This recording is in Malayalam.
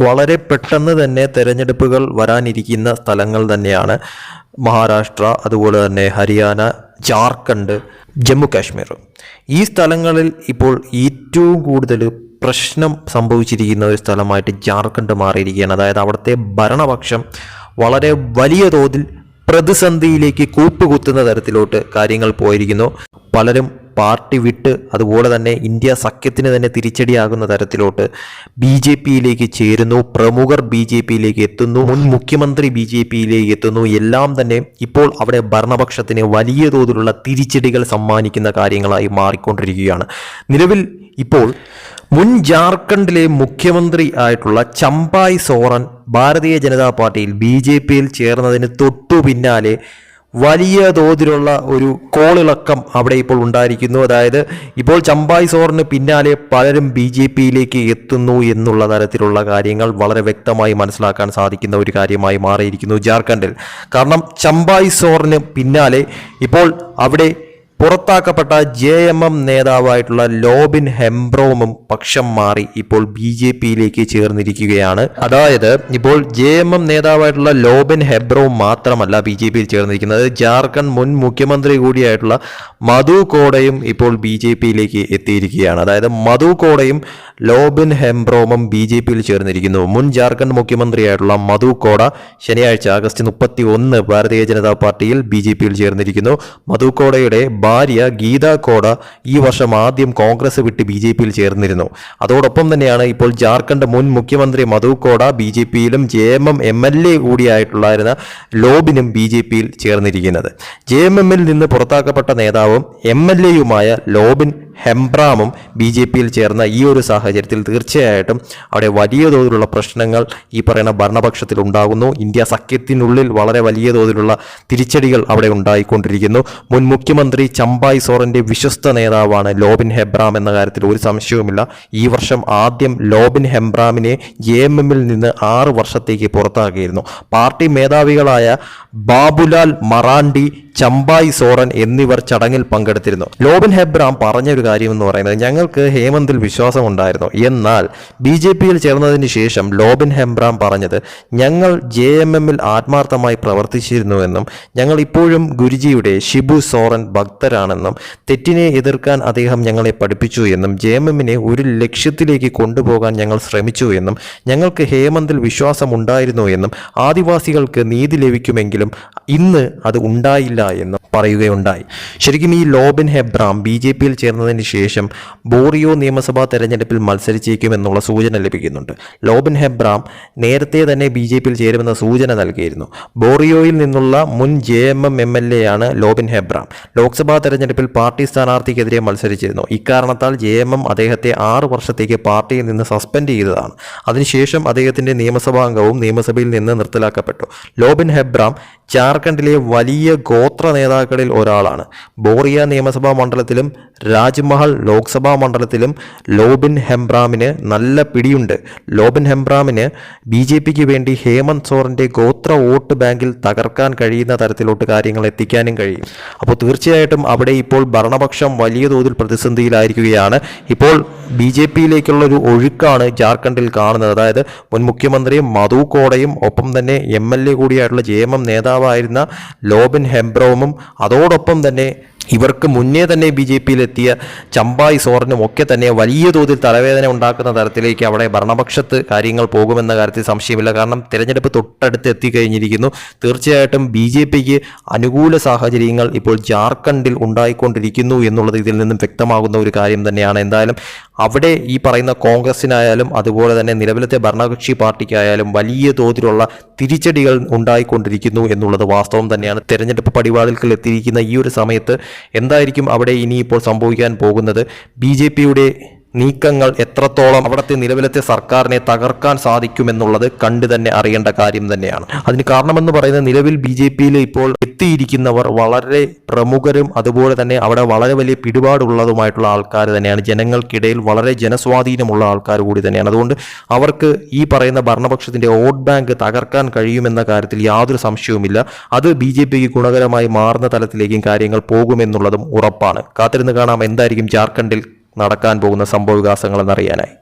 വളരെ പെട്ടെന്ന് തന്നെ തെരഞ്ഞെടുപ്പുകൾ വരാനിരിക്കുന്ന സ്ഥലങ്ങൾ തന്നെയാണ് മഹാരാഷ്ട്ര അതുപോലെ തന്നെ ഹരിയാന ജാർഖണ്ഡ് ജമ്മു കാശ്മീർ ഈ സ്ഥലങ്ങളിൽ ഇപ്പോൾ ഏറ്റവും കൂടുതൽ പ്രശ്നം സംഭവിച്ചിരിക്കുന്ന ഒരു സ്ഥലമായിട്ട് ജാർഖണ്ഡ് മാറിയിരിക്കുകയാണ്. അതായത് അവിടുത്തെ ഭരണപക്ഷം വളരെ വലിയ തോതിൽ പ്രതിസന്ധിയിലേക്ക് കൂപ്പുകുത്തുന്ന തരത്തിലോട്ട് കാര്യങ്ങൾ പോയിരിക്കുന്നു. പലരും പാർട്ടി വിട്ട് അതുപോലെ തന്നെ ഇന്ത്യ സഖ്യത്തിന് തന്നെ തിരിച്ചടിയാകുന്ന തരത്തിലോട്ട് ബി ജെ പിയിലേക്ക് ചേരുന്നു. പ്രമുഖർ ബി ജെ പിയിലേക്ക് എത്തുന്നു. മുൻ മുഖ്യമന്ത്രി ബി ജെ പിയിലേക്ക് എത്തുന്നു. എല്ലാം തന്നെ ഇപ്പോൾ അവിടെ ഭരണപക്ഷത്തിന് വലിയ തോതിലുള്ള തിരിച്ചടികൾ സമ്മാനിക്കുന്ന കാര്യങ്ങളായി മാറിക്കൊണ്ടിരിക്കുകയാണ്. നിലവിൽ ഇപ്പോൾ മുൻ ജാർഖണ്ഡിലെ മുഖ്യമന്ത്രി ആയിട്ടുള്ള ചമ്പായ് സോറൻ ഭാരതീയ ജനതാ പാർട്ടിയിൽ ബി ജെ പിയിൽ ചേർന്നതിന് തൊട്ടു പിന്നാലെ വലിയ തോതിലുള്ള ഒരു കോളിളക്കം അവിടെ ഇപ്പോൾ ഉണ്ടായിരിക്കുന്നു. അതായത് ഇപ്പോൾ ചമ്പായ് സോറിന് പിന്നാലെ പലരും ബി ജെ പിയിലേക്ക് എത്തുന്നു എന്നുള്ള തരത്തിലുള്ള കാര്യങ്ങൾ വളരെ വ്യക്തമായി മനസ്സിലാക്കാൻ സാധിക്കുന്ന ഒരു കാര്യമായി മാറിയിരിക്കുന്നു ജാർഖണ്ഡിൽ. കാരണം ചമ്പായ് സോറിന് പിന്നാലെ ഇപ്പോൾ അവിടെ പുറത്താക്കപ്പെട്ട ജെ എം എം നേതാവായിട്ടുള്ള ലോബിൻ ഹെംബ്രോമും പക്ഷം മാറി ഇപ്പോൾ ബി ജെ പിയിലേക്ക് ചേർന്നിരിക്കുകയാണ്. അതായത് ഇപ്പോൾ ജെ എം എം നേതാവായിട്ടുള്ള ലോബിൻ ഹെബ്രോം മാത്രമല്ല ബി ജെ പിയിൽ ചേർന്നിരിക്കുന്നത്. ജാർഖണ്ഡ് മുൻ മുഖ്യമന്ത്രി കൂടിയായിട്ടുള്ള മധു കോടയും ഇപ്പോൾ ബി ജെ പിയിലേക്ക് എത്തിയിരിക്കുകയാണ്. അതായത് മധു കോടയും ലോബിൻ ഹെംബ്രോമും ബി ജെ പിയിൽ ചേർന്നിരിക്കുന്നു. മുൻ ജാർഖണ്ഡ് മുഖ്യമന്ത്രിയായിട്ടുള്ള മധു കോട ശനിയാഴ്ച ആഗസ്റ്റ് മുപ്പത്തി ഒന്ന് ഭാരതീയ ജനതാ പാർട്ടിയിൽ ബി ജെ പിയിൽ ചേർന്നിരിക്കുന്നു. മധു കോടയുടെ ഭാര്യ ഗീത കോട ഈ വർഷം ആദ്യം കോൺഗ്രസ് വിട്ട് ബി ജെ പിയിൽ ചേർന്നിരുന്നു. അതോടൊപ്പം തന്നെയാണ് ഇപ്പോൾ ജാർഖണ്ഡ് മുൻ മുഖ്യമന്ത്രി Madhu Koda B J പിയിലും J M M M L A കൂടിയായിട്ടുള്ളായിരുന്ന ലോബിനും ബി ജെ പിയിൽ ചേർന്നിരിക്കുന്നത്. ജെ എം എമ്മിൽ നിന്ന് പുറത്താക്കപ്പെട്ട നേതാവും എം എൽ എയുമായ ലോബിൻ ഹെംബ്രാമും ബി ജെ പിയിൽ ചേർന്ന ഈ ഒരു സാഹചര്യത്തിൽ തീർച്ചയായിട്ടും അവിടെ വലിയ തോതിലുള്ള പ്രശ്നങ്ങൾ ഈ പറയുന്ന ഭരണപക്ഷത്തിൽ ഉണ്ടാകുന്നു. ഇന്ത്യ സഖ്യത്തിനുള്ളിൽ വളരെ വലിയ തോതിലുള്ള തിരിച്ചടികൾ അവിടെ ഉണ്ടായിക്കൊണ്ടിരിക്കുന്നു. മുൻ മുഖ്യമന്ത്രി ചമ്പായ് സോറന്റെ വിശ്വസ്ത നേതാവാണ് ലോബിൻ ഹെബ്രാം എന്ന കാര്യത്തിൽ ഒരു സംശയവുമില്ല. ഈ വർഷം ആദ്യം ലോബിൻ ഹെബ്രാമിനെ എ എം എമ്മിൽ നിന്ന് ആറ് വർഷത്തേക്ക് പുറത്താക്കിയിരുന്നു. പാർട്ടി മേധാവികളായ ബാബുലാൽ മറാണ്ടി ചമ്പായ് സോറൻ എന്നിവർ ചടങ്ങിൽ പങ്കെടുത്തിരുന്നു. ലോബിൻ ഹെബ്രാം പറഞ്ഞ ഒരു കാര്യം എന്ന് പറയുന്നത് ഞങ്ങൾക്ക് ഹേമന്തിൽ വിശ്വാസം ഉണ്ടായിരുന്നു എന്നാൽ ബി ജെ പിയിൽ ചേർന്നതിന് ശേഷം ലോബിൻ ഹെബ്രാം പറഞ്ഞത് ഞങ്ങൾ ജെ എം എമ്മിൽ ആത്മാർത്ഥമായി പ്രവർത്തിച്ചിരുന്നുവെന്നും ഞങ്ങൾ ഇപ്പോഴും ഗുരുജിയുടെ ഷിബു സോറൻ ഭക്തരാണെന്നും തെറ്റിനെ എതിർക്കാൻ അദ്ദേഹം ഞങ്ങളെ പഠിപ്പിച്ചു എന്നും ജെ എം എമ്മിനെ ഒരു ലക്ഷ്യത്തിലേക്ക് കൊണ്ടുപോകാൻ ഞങ്ങൾ ശ്രമിച്ചു എന്നും ഞങ്ങൾക്ക് ഹേമന്തിൽ വിശ്വാസം ഉണ്ടായിരുന്നു എന്നും ആദിവാസികൾക്ക് നീതി ലഭിക്കുമെങ്കിലും ഇന്ന് അത് ഉണ്ടായില്ല എന്നും പറയുകയുണ്ടായി. ശരിക്കും ഈ ലോബിൻ ഹെബ്രാം ബി ജെ പിയിൽ ചേർന്നതിന് ശേഷം ബോറിയോ നിയമസഭാ തെരഞ്ഞെടുപ്പിൽ മത്സരിച്ചേക്കുമെന്നുള്ള സൂചന ലഭിക്കുന്നുണ്ട്. ലോബിൻ ഹെബ്രാം നേരത്തെ തന്നെ ബി ജെ പിയിൽ ചേരുമെന്ന സൂചന നൽകിയിരുന്നു. ബോറിയോയിൽ നിന്നുള്ള മുൻ J M M M L A ആണ് ലോബിൻ ഹെബ്രാം. ലോക്സഭാ തെരഞ്ഞെടുപ്പിൽ പാർട്ടി സ്ഥാനാർത്ഥിക്കെതിരെ മത്സരിച്ചിരുന്നു. ഇക്കാരണത്താൽ ജെ എം എം അദ്ദേഹത്തെ ആറ് വർഷത്തേക്ക് പാർട്ടിയിൽ നിന്ന് സസ്പെൻഡ് ചെയ്തതാണ്. അതിനുശേഷം അദ്ദേഹത്തിന്റെ നിയമസഭാംഗവും നിയമസഭയിൽ നിന്ന് നിർത്തലാക്കപ്പെട്ടു. ലോബിൻ ഹെബ്രാം ജാർഖണ്ഡിലെ വലിയ ഗോത്ര നേതാക്കളിൽ ഒരാളാണ്. ബോറിയ നിയമസഭാ മണ്ഡലത്തിലും രാജ്മഹൽ ലോക്സഭാ മണ്ഡലത്തിലും ലോബിൻ ഹെംബ്രാമിന് നല്ല പിടിയുണ്ട്. ലോബിൻ ഹെംബ്രാമിന് ബി ജെ പിക്ക് വേണ്ടി ഹേമന്ത് സോറിന്റെ ഗോത്ര വോട്ട് ബാങ്കിൽ തകർക്കാൻ കഴിയുന്ന തരത്തിലോട്ട് കാര്യങ്ങൾ എത്തിക്കാനും കഴിയും. അപ്പോൾ തീർച്ചയായിട്ടും അവിടെ ഇപ്പോൾ ഭരണപക്ഷം വലിയ തോതിൽ പ്രതിസന്ധിയിലായിരിക്കുകയാണ്. ഇപ്പോൾ ബി ജെ പിയിലേക്കുള്ള ഒരു ഒഴുക്കാണ് ജാർഖണ്ഡിൽ കാണുന്നത്. അതായത് മുൻ മുഖ്യമന്ത്രിയും മധു കോടയും ഒപ്പം തന്നെ എം എൽ എ കൂടിയായിട്ടുള്ള ജെ എം എം നേതാവായിരുന്ന ലോബിൻ ഹെംബ്രോമും അതോടൊപ്പം തന്നെ ഇവർക്ക് മുന്നേ തന്നെ ബി ജെ പിയിലെത്തിയ ചമ്പായ് സോറിനും ഒക്കെ തന്നെ വലിയ തോതിൽ തലവേദന ഉണ്ടാക്കുന്ന തരത്തിലേക്ക് അവിടെ ഭരണപക്ഷത്ത് കാര്യങ്ങൾ പോകുമെന്ന കാര്യത്തിൽ സംശയമില്ല. കാരണം തിരഞ്ഞെടുപ്പ് തൊട്ടടുത്ത് എത്തിക്കഴിഞ്ഞിരിക്കുന്നു. തീർച്ചയായിട്ടും ബി ജെ പിക്ക് അനുകൂല സാഹചര്യങ്ങൾ ഇപ്പോൾ ജാർഖണ്ഡിൽ ഉണ്ടായിക്കൊണ്ടിരിക്കുന്നു എന്നുള്ളത് ഇതിൽ നിന്നും വ്യക്തമാകുന്ന ഒരു കാര്യം തന്നെയാണ്. എന്തായാലും അവിടെ ഈ പറയുന്ന കോൺഗ്രസിനായാലും അതുപോലെ തന്നെ നിലവിലത്തെ ഭരണകക്ഷി പാർട്ടിക്കായാലും വലിയ തോതിലുള്ള തിരിച്ചടികൾ ഉണ്ടായിക്കൊണ്ടിരിക്കുന്നു എന്നുള്ളത് വാസ്തവം തന്നെയാണ്. തെരഞ്ഞെടുപ്പ് പടിവാതിൽക്കൽ എത്തിയിരിക്കുന്ന ഈ ഒരു സമയത്ത് എന്തായിരിക്കും അവിടെ ഇനിയിപ്പോൾ സംഭവിക്കാൻ പോകുന്നത്? ബി ജെ പിയുടെ നീക്കങ്ങൾ എത്രത്തോളം അവിടുത്തെ നിലവിലത്തെ സർക്കാരിനെ തകർക്കാൻ സാധിക്കുമെന്നുള്ളത് കണ്ടു തന്നെ അറിയേണ്ട കാര്യം തന്നെയാണ്. അതിന് കാരണമെന്ന് പറയുന്നത് നിലവിൽ ബി ജെ പിയിൽ ഇപ്പോൾ എത്തിയിരിക്കുന്നവർ വളരെ പ്രമുഖരും അതുപോലെ തന്നെ അവിടെ വളരെ വലിയ പിടിപാടുള്ളതുമായിട്ടുള്ള ആൾക്കാർ തന്നെയാണ്. ജനങ്ങൾക്കിടയിൽ വളരെ ജനസ്വാധീനമുള്ള ആൾക്കാർ കൂടി തന്നെയാണ്. അതുകൊണ്ട് അവർക്ക് ഈ പറയുന്ന ഭരണപക്ഷത്തിന്റെ വോട്ട് ബാങ്ക് തകർക്കാൻ കഴിയുമെന്ന കാര്യത്തിൽ യാതൊരു സംശയവുമില്ല. അത് ബി ജെ പിക്ക് ഗുണകരമായി മാറുന്ന തലത്തിലേക്കും കാര്യങ്ങൾ പോകുമെന്നുള്ളതും ഉറപ്പാണ്. കാത്തിരുന്ന് കാണാം. എന്തായിരിക്കും ജാർഖണ്ഡിൽ നടക്കാൻ പോകുന്ന സംഭവ എന്നറിയാനായി